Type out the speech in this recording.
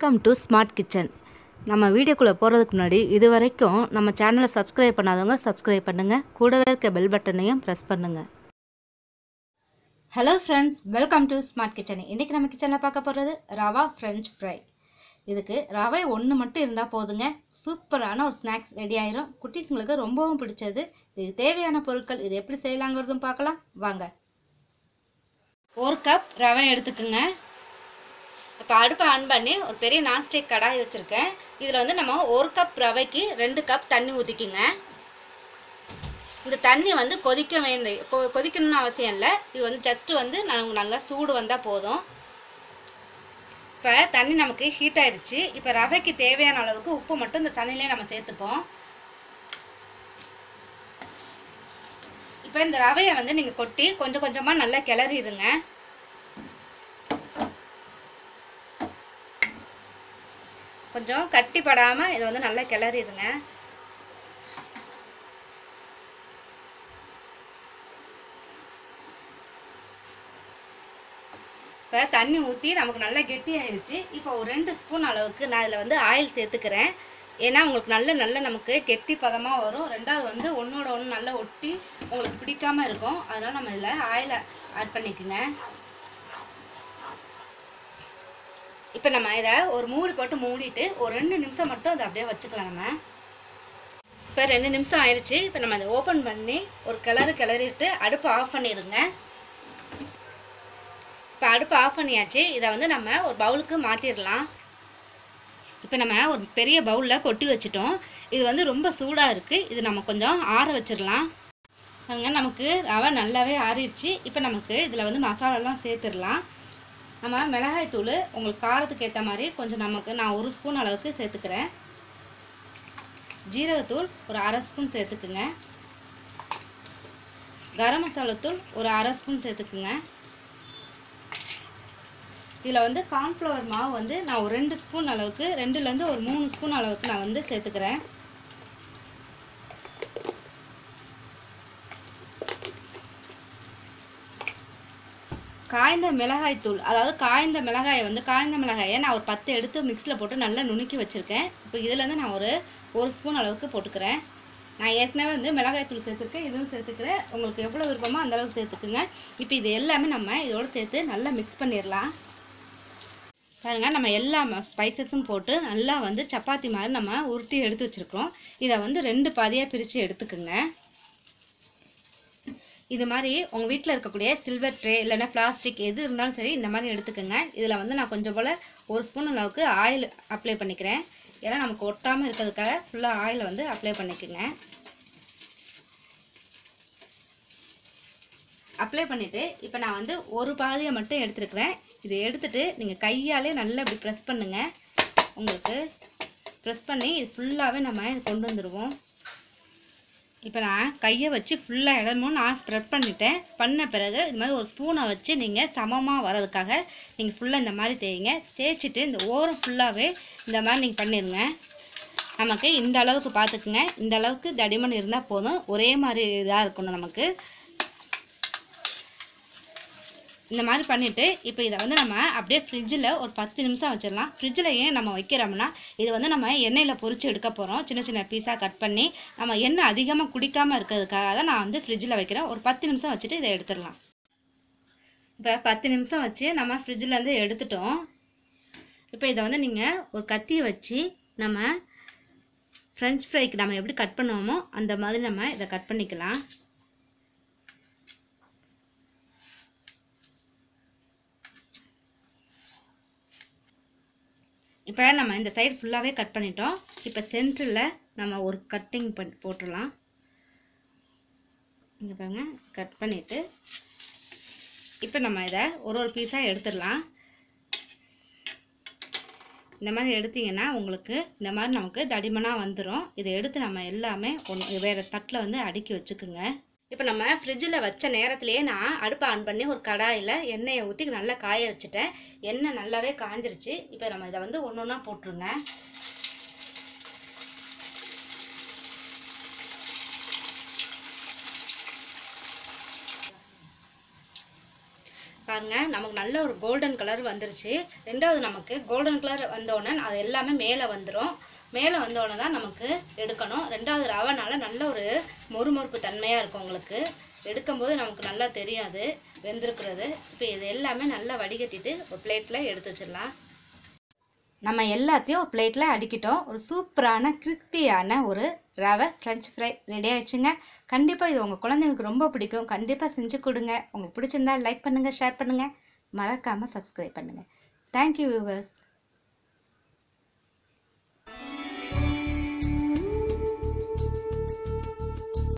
Welcome to smart kitchen நம்ம வீடியோக்குள்ளே போகிறதுக்கு முன்னாடி இது வரைக்கும் நம்ம சேனலை சப்ஸ்கிரைப் பண்ணாதவங்க சப்ஸ்கிரைப் பண்ணுங்கள் கூடவே இருக்க பெல் பட்டனையும் ப்ரெஸ் பண்ணுங்கள் hello friends welcome to smart kitchen இன்றைக்கி நம்ம கிச்சனில் பார்க்க போகிறது ரவா ஃப்ரெஞ்ச் ஃப்ரை இதுக்கு ரவை ஒன்று மட்டும் இருந்தால் போதுங்க. சூப்பரான ஒரு ஸ்நாக்ஸ் ரெடி ஆயிரும். குட்டீஸுங்களுக்கு ரொம்பவும் பிடிச்சது. இதுக்கு தேவையான பொருட்கள் இது எப்படி செய்யலாங்கிறதும் பார்க்கலாம். வாங்க. ஒரு கப் ரவை எடுத்துக்குங்க. இப்போ அடுப்பை ஆன் பண்ணி ஒரு பெரிய நான்ஸ்டிக் கடாய் வச்சுருக்கேன். இதில் வந்து நம்ம ஒரு கப் ரவைக்கு ரெண்டு கப் தண்ணி ஊற்றிக்குங்க இந்த தண்ணி வந்து கொதிக்க வேண்டிய கொதிக்கணும்னு அவசியம் இல்லை. இது வந்து ஜஸ்ட்டு வந்து நமக்கு நல்லா சூடு வந்தால் போதும். இப்போ தண்ணி நமக்கு ஹீட் ஆயிடுச்சு இப்போ ரவைக்கு தேவையான அளவுக்கு உப்பு மட்டும் இந்த தண்ணியிலே நம்ம சேர்த்துப்போம். இப்போ இந்த ரவையை வந்து நீங்கள் கொட்டி கொஞ்சம் கொஞ்சமாக நல்லா கிளறிடுங்க. கொஞ்சம் கட்டிப்படாமல் இதை வந்து நல்லா கிளறிடுங்க. இப்போ தண்ணி ஊற்றி நமக்கு நல்லா கெட்டியாயிடுச்சு இப்போ ஒரு ரெண்டு ஸ்பூன் அளவுக்கு நான் இதில் வந்து ஆயில் சேர்த்துக்கிறேன். ஏன்னா உங்களுக்கு நல்ல நல்ல நமக்கு கெட்டி பதமாக வரும். ரெண்டாவது வந்து ஒன்றோட ஒன்று நல்லா ஒட்டி உங்களுக்கு பிடிக்காமல் இருக்கும். அதனால் நம்ம இதில் ஆயிலை ஆட் பண்ணிக்கோங்க. இப்போ நம்ம இதை ஒரு மூடி போட்டு மூடிட்டு ஒரு ரெண்டு நிமிஷம் மட்டும் அதை அப்படியே வச்சுக்கலாம் நம்ம. இப்போ ரெண்டு நிமிஷம் ஆயிடுச்சு இப்போ நம்ம அதை ஓப்பன் பண்ணி ஒரு கிளறு கிளறிட்டு அடுப்பு ஆஃப் பண்ணிடுங்க இப்போ அடுப்பு ஆஃப் பண்ணியாச்சு. இதை வந்து நம்ம ஒரு பவுலுக்கு மாற்றிடலாம் இப்போ நம்ம ஒரு பெரிய பவுலில் கொட்டி வச்சுட்டோம். இது வந்து ரொம்ப சூடாக இருக்குது இது நம்ம கொஞ்சம் ஆற வச்சிடலாம் பாருங்க நமக்கு ரவை நல்லாவே ஆறிடுச்சு. இப்போ நமக்கு இதில் வந்து மசாலாலாம் சேர்த்துடலாம் நம்ம மிளகாய் தூள் உங்களுக்கு காரத்துக்கு ஏற்ற மாதிரி கொஞ்சம் நமக்கு நான் ஒரு ஸ்பூன் அளவுக்கு சேர்த்துக்கிறேன். ஜீரகத்தூள் ஒரு அரை ஸ்பூன் சேர்த்துக்குங்க. கரம் மசாலாத்தூள் ஒரு அரை ஸ்பூன் சேர்த்துக்குங்க. இதில் வந்து கார்ன்ஃப்ளவர் மாவு வந்து நான் ஒரு ரெண்டு ஸ்பூன் அளவுக்கு ரெண்டுலேருந்து ஒரு மூணு ஸ்பூன் அளவுக்கு நான் வந்து சேர்த்துக்கிறேன். காய்ந்த மிளகாய் தூள் அதாவது காய்ந்த மிளகாயை வந்து காய்ந்த மிளகாயை நான் ஒரு பத்து எடுத்து மிக்ஸியில் போட்டு நல்லா நுணுக்கி வச்சுருக்கேன். இப்போ இதுலேருந்து நான் ஒரு ஒரு ஸ்பூன் அளவுக்கு போட்டுக்கிறேன். நான் ஏற்கனவே வந்து மிளகாய் தூள் சேர்த்துருக்கேன். இதுவும் சேர்த்துக்கிறேன். உங்களுக்கு எவ்வளோ விருப்பமோ அந்த அளவுக்கு சேர்த்துக்குங்க. இப்போ இது எல்லாமே நம்ம இதோட சேர்த்து நல்லா மிக்ஸ் பண்ணிடலாம். பாருங்கள் நம்ம எல்லா ஸ்பைசஸும் போட்டு நல்லா வந்து சப்பாத்தி மாதிரி நம்ம உருட்டி எடுத்து வச்சுருக்கோம் இதை வந்து ரெண்டு பாதியாக பிரித்து எடுத்துக்குங்க. இது மாதிரி உங்கள் வீட்டில் இருக்கக்கூடிய சில்வர் ட்ரே இல்லைன்னா பிளாஸ்டிக் எது இருந்தாலும் சரி இந்த மாதிரி எடுத்துக்கோங்க. இதில் வந்து நான் கொஞ்சம் போல் ஒரு ஸ்பூன் அளவுக்கு ஆயில் அப்ளை பண்ணிக்கிறேன். ஏன்னா நமக்கு ஒட்டாமல் இருக்கிறதுக்காக ஃபுல்லாக ஆயில் வந்து அப்ளை பண்ணிக்கோங்க. அப்ளை பண்ணிவிட்டு இப்போ நான் வந்து ஒரு பாதியை மட்டும் எடுத்துருக்குறேன். இதை எடுத்துகிட்டு நீங்கள் கையாலே நல்லா இப்படி ப்ரெஸ் பண்ணுங்கள் உங்களுக்கு ப்ரெஸ் பண்ணி இது ஃபுல்லாகவே நம்ம இது கொண்டு வந்துடுவோம் இப்போ நான் கையை வச்சு ஃபுல்லாக இடமும் நான் ஸ்ப்ரெட் பண்ணிட்டேன். பண்ண பிறகு இது மாதிரி ஒரு ஸ்பூனை வச்சு நீங்கள் சமமாக வர்றதுக்காக நீங்கள் ஃபுல்லாக இந்த மாதிரி தேய்ங்க. தேய்ச்சிட்டு இந்த ஓரம் ஃபுல்லாகவே இந்த மாதிரி நீங்கள் பண்ணிடுங்க நமக்கு இந்த அளவுக்கு பார்த்துக்குங்க இந்த அளவுக்கு தடிமன் இருந்தால் போதும். ஒரே மாதிரி இதாக இருக்கணும் நமக்கு. இந்த மாதிரி பண்ணிவிட்டு இப்போ இதை வந்து நம்ம அப்படியே ஃப்ரிட்ஜில் ஒரு பத்து நிமிஷம் வச்சிடலாம். ஃப்ரிட்ஜில் ஏன் நம்ம வைக்கிறோம்னா இது வந்து நம்ம எண்ணெயில் பொறிச்சு எடுக்க போகிறோம் சின்ன சின்ன பீஸாக கட் பண்ணி நம்ம எண்ணெய் அதிகமாக குடிக்காமல் இருக்கிறதுக்காக தான் நான் வந்து ஃப்ரிட்ஜில் வைக்கிறேன். ஒரு பத்து நிமிஷம் வச்சுட்டு இதை எடுத்துடலாம். இப்போ பத்து நிமிஷம் வச்சு நம்ம ஃப்ரிட்ஜிலேருந்து எடுத்துட்டோம். இப்போ இதை வந்து நீங்கள் ஒரு கத்தியை வச்சு நம்ம ஃப்ரெஞ்ச் ஃப்ரைக்கு நம்ம எப்படி கட் பண்ணுவோமோ அந்த மாதிரி நம்ம இதை கட் பண்ணிக்கலாம். இப்போ நம்ம இந்த சைடு ஃபுல்லாகவே கட் பண்ணிட்டோம். இப்போ சென்டரில் நம்ம ஒரு கட்டிங் பண்ணி போட்டுடலாம். இங்கே பாருங்கள் கட் பண்ணிவிட்டு இப்போ நம்ம இதை ஒரு ஒரு பீஸாக எடுத்துடலாம். இந்த மாதிரி எடுத்தீங்கன்னா உங்களுக்கு இந்த மாதிரி நமக்கு தடிமனாக வந்துடும் இதை எடுத்து நம்ம எல்லாமே ஒன்று வேறு தட்டில் வந்து அடுக்கி வச்சுக்குங்க. இப்போ நம்ம ஃப்ரிட்ஜில் வச்ச நேரத்துலேயே நான் அடுப்பை ஆன் பண்ணி ஒரு கடாயில் எண்ணெயை ஊற்றி நல்லா காய வச்சுட்டேன். எண்ணெய் நல்லாவே காஞ்சிருச்சு. இப்போ நம்ம இதை வந்து ஒன்று ஒன்றா போட்டுருங்க. பாருங்க நமக்கு நல்ல ஒரு கோல்டன் கலர் வந்துருச்சு. ரெண்டாவது நமக்கு கோல்டன் கலர் வந்தோடனே அது எல்லாமே மேலே வந்துடும் மேலே வந்தோடனே தான் நமக்கு எடுக்கணும். ரெண்டாவது ரவைனால நல்ல ஒரு மொறுமொறுப்பு தன்மையாக இருக்கும் உங்களுக்கு. எடுக்கும்போது நமக்கு நல்லா தெரியும் அது வெந்திருக்கிறது. இப்போ இது எல்லாமே நல்லா வடிகட்டிட்டு ஒரு பிளேட்டில் எடுத்து வச்சிடலாம். நம்ம எல்லாத்தையும் ஒரு பிளேட்டில் அடிக்கிட்டோம். ஒரு சூப்பரான கிறிஸ்பியான ஒரு ரவை ஃப்ரெஞ்ச் ஃப்ரை ரெடி ஆயிடுச்சுங்க. கண்டிப்பாக இது உங்கள் குழந்தைங்களுக்கு ரொம்ப பிடிக்கும். கண்டிப்பாக செஞ்சு கொடுங்க. உங்களுக்கு பிடிச்சிருந்தா லைக் பண்ணுங்கள் ஷேர் பண்ணுங்கள் மறக்காமல் சப்ஸ்கிரைப் பண்ணுங்கள் தேங்க்யூ வியூவர்ஸ்